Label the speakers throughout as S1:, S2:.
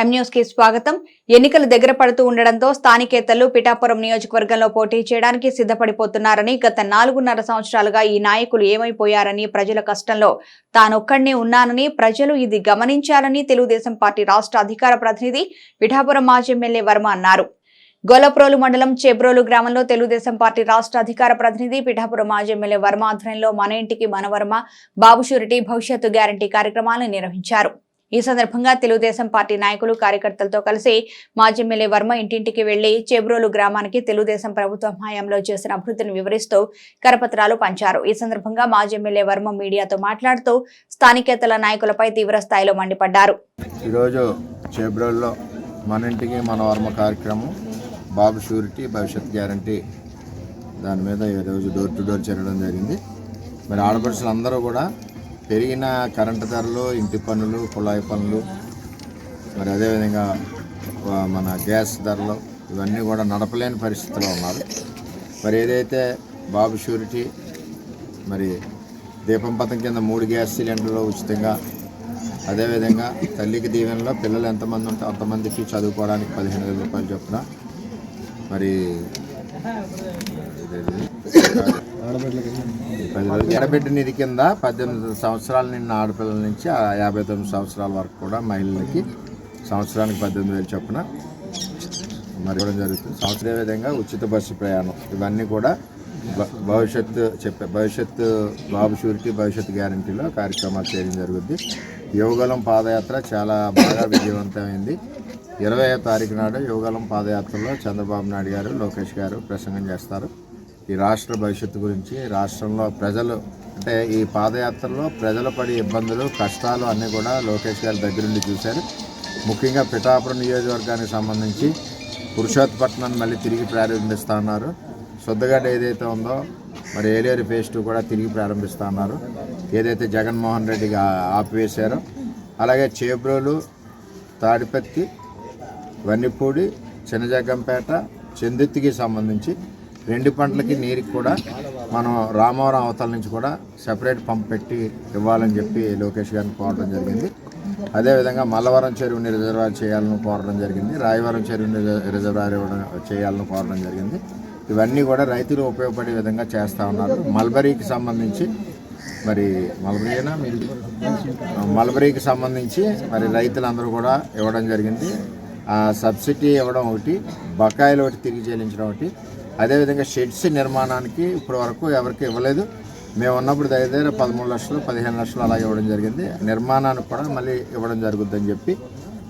S1: ఎం కి స్వాగతం. ఎన్నికలు దగ్గర పడుతూ ఉండడంతో స్థానికేతలు పిఠాపురం నియోజకవర్గంలో పోటీ చేయడానికి సిద్ధపడిపోతున్నారని గత నాలుగున్నర సంవత్సరాలుగా ఈ నాయకులు ఏమైపోయారని ప్రజల కష్టంలో తానొక్కడినే ఉన్నానని ప్రజలు ఇది గమనించాలని తెలుగుదేశం పార్టీ రాష్ట్ర అధికార ప్రతినిధి పిఠాపురం మాజీ ఎమ్మెల్యే వర్మ అన్నారు. గోలప్రోలు మండలం చెబ్రోలు గ్రామంలో తెలుగుదేశం పార్టీ రాష్ట్ర అధికార ప్రతినిధి పిఠాపురం మాజీ ఎమ్మెల్యే వర్మ ఆధ్వర్యంలో మన ఇంటికి మనవర్మ బాబు షూరిటీ భవిష్యత్తు గ్యారంటీ కార్యక్రమాలను నిర్వహించారు. ఈ సందర్భంగా తెలుగుదేశం పార్టీ నాయకులు కార్యకర్తలతో కలిసి మాజీ ఎమ్మెల్యే వర్మ ఇంటింటికి వెళ్ళి చెబ్రోలు గ్రామానికి తెలుగుదేశం ప్రభుత్వం హయాంలో చేసిన అభివృద్ధిని వివరిస్తూ కరపత్రాలు పంచారు. ఈ సందర్భంగా మాజీ ఎమ్మెల్యే వర్మ మీడియాతో మాట్లాడుతూ స్థానికేతల నాయకులపై తీవ్ర స్థాయిలో మండిపడ్డారు.
S2: ఈరోజు చేబ్రోల్లో మన ఇంటికి మన వర్మ కార్యక్రమం బాబు షూరిటీ భవిష్యత్ గ్యారంటీ దాని మీద ఈరోజు డోర్ టు డోర్ చేరడం జరిగింది. మరి ఆడపడుచులు అందరూ కూడా పెరిగిన కరెంటు ధరలు ఇంటి పనులు కుళాయి పనులు మరి అదేవిధంగా మన గ్యాస్ ధరలు ఇవన్నీ కూడా నడపలేని పరిస్థితిలో ఉన్నారు. మరి ఏదైతే బాబు షూరిటీ మరి దీపం పథకం కింద మూడు గ్యాస్ సిలిండర్లు ఉచితంగా అదేవిధంగా తల్లికి దీవెనలో పిల్లలు ఎంతమంది ఉంటే అంతమందికి చదువుకోవడానికి పదిహేను వేల రూపాయలు చొప్పున మరి ఎడబిడ్డ నిధి కింద పద్దెనిమిది సంవత్సరాల నిన్న ఆడపిల్లల నుంచి ఆ యాభై తొమ్మిది సంవత్సరాల వరకు కూడా మహిళలకి సంవత్సరానికి పద్దెనిమిది వేలు చొప్పున మరి ఇవ్వడం జరుగుతుంది. సంవత్సరం విధంగా? ఉచిత బస్సు ప్రయాణం. ఇవన్నీ కూడా భవిష్యత్తు చెప్పే భవిష్యత్తు బాబు షూరిటీ భవిష్యత్తు గ్యారంటీలో కార్యక్రమాలు చేయడం జరుగుద్ది. యువగలం పాదయాత్ర చాలా బాగా విజయవంతమైంది. ఇరవై తారీఖు నాడు యువగలం పాదయాత్రలో చంద్రబాబు నాయుడు గారు లోకేష్ గారు ప్రసంగం చేస్తారు. ఈ రాష్ట్ర భవిష్యత్తు గురించి రాష్ట్రంలో ప్రజలు అంటే ఈ పాదయాత్రలో ప్రజలు పడే ఇబ్బందులు కష్టాలు అన్నీ కూడా లోకేష్ గారి దగ్గరుండి చూశారు. ముఖ్యంగా పిఠాపురం నియోజకవర్గానికి సంబంధించి పురుషోత్పట్నాన్ని మళ్ళీ తిరిగి ప్రారంభిస్తా ఉన్నారు శుద్ధగడ్డ ఏదైతే ఉందో మరి ఏలేరు ఫేస్ టూ కూడా తిరిగి ప్రారంభిస్తా ఉన్నారు ఏదైతే జగన్మోహన్ రెడ్డిగా ఆపివేశారో అలాగే చేబ్రోలు తాడిపత్తి వన్నిపూడి చిన్నజగ్గంపేట చెందుత్తికి సంబంధించి రెండు పంటలకి నీరుకి కూడా మనం రామవరం అవతల నుంచి కూడా సెపరేట్ పంప్ పెట్టి ఇవ్వాలని చెప్పి లోకేష్ గారిని కోరడం జరిగింది. అదేవిధంగా మల్లవరం చెరువుని రిజర్వాయర్ చేయాలని కోరడం జరిగింది. రాయవరం చెరువుని రిజర్వాయర్ ఇవ్వడం చేయాలని కోరడం జరిగింది. ఇవన్నీ కూడా రైతులు ఉపయోగపడే విధంగా చేస్తూ ఉన్నారు. మల్బరీకి సంబంధించి మరి మల్బరీనా మీరు? మల్బరీకి సంబంధించి మరి రైతులందరూ కూడా ఇవ్వడం జరిగింది. ఆ సబ్సిడీ ఇవ్వడం ఒకటి బకాయిలు ఒకటి తిరిగి చెల్లించడం ఒకటి అదేవిధంగా షెడ్స్ నిర్మాణానికి ఇప్పటి వరకు ఎవరికి ఇవ్వలేదు. మేము ఉన్నప్పుడు దగ్గర దగ్గర పదమూడు లక్షలు పదిహేను లక్షలు అలాగే ఇవ్వడం జరిగింది. నిర్మాణానికి కూడా మళ్ళీ ఇవ్వడం జరుగుద్దని చెప్పి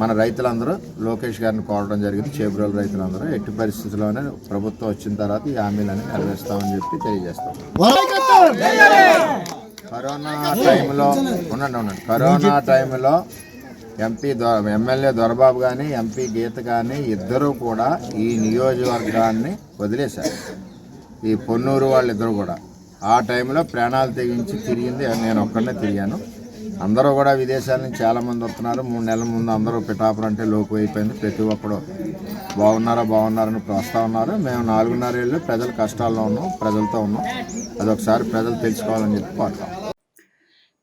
S2: మన రైతులందరూ లోకేష్ గారిని కోరడం జరిగింది. చేబ్రోల రైతులందరూ ఎట్టి పరిస్థితుల్లోనే ప్రభుత్వం వచ్చిన తర్వాత ఈ హామీలన్నీ నెరవేరుస్తామని చెప్పి తెలియజేస్తాం. కరోనా టైంలో ఉండండి ఉండండి. కరోనా టైంలో ఎంపీ ఎమ్మెల్యే దొరబాబు కానీ ఎంపీ గీత కానీ ఇద్దరూ కూడా ఈ నియోజకవర్గాన్ని వదిలేశారు. ఈ పొన్నూరు వాళ్ళిద్దరూ కూడా. ఆ టైంలో ప్రాణాలు తెగించి తిరిగింది నేను ఒక్కడనే తిరిగాను. అందరూ కూడా విదేశాల నుంచి చాలామంది వస్తున్నారు. మూడు నెలల ముందు అందరూ పిఠాపురం అంటే లోకు అయిపోయింది. ప్రతి ఒక్కడు బాగున్నారా బాగున్నారని ప్రస్తా ఉన్నారు. మేము నాలుగున్నర ఏళ్ళు ప్రజల కష్టాల్లో ఉన్నాం ప్రజలతో ఉన్నాం. అదొకసారి ప్రజలు తెలుసుకోవాలని చెప్పి కోరుతాం.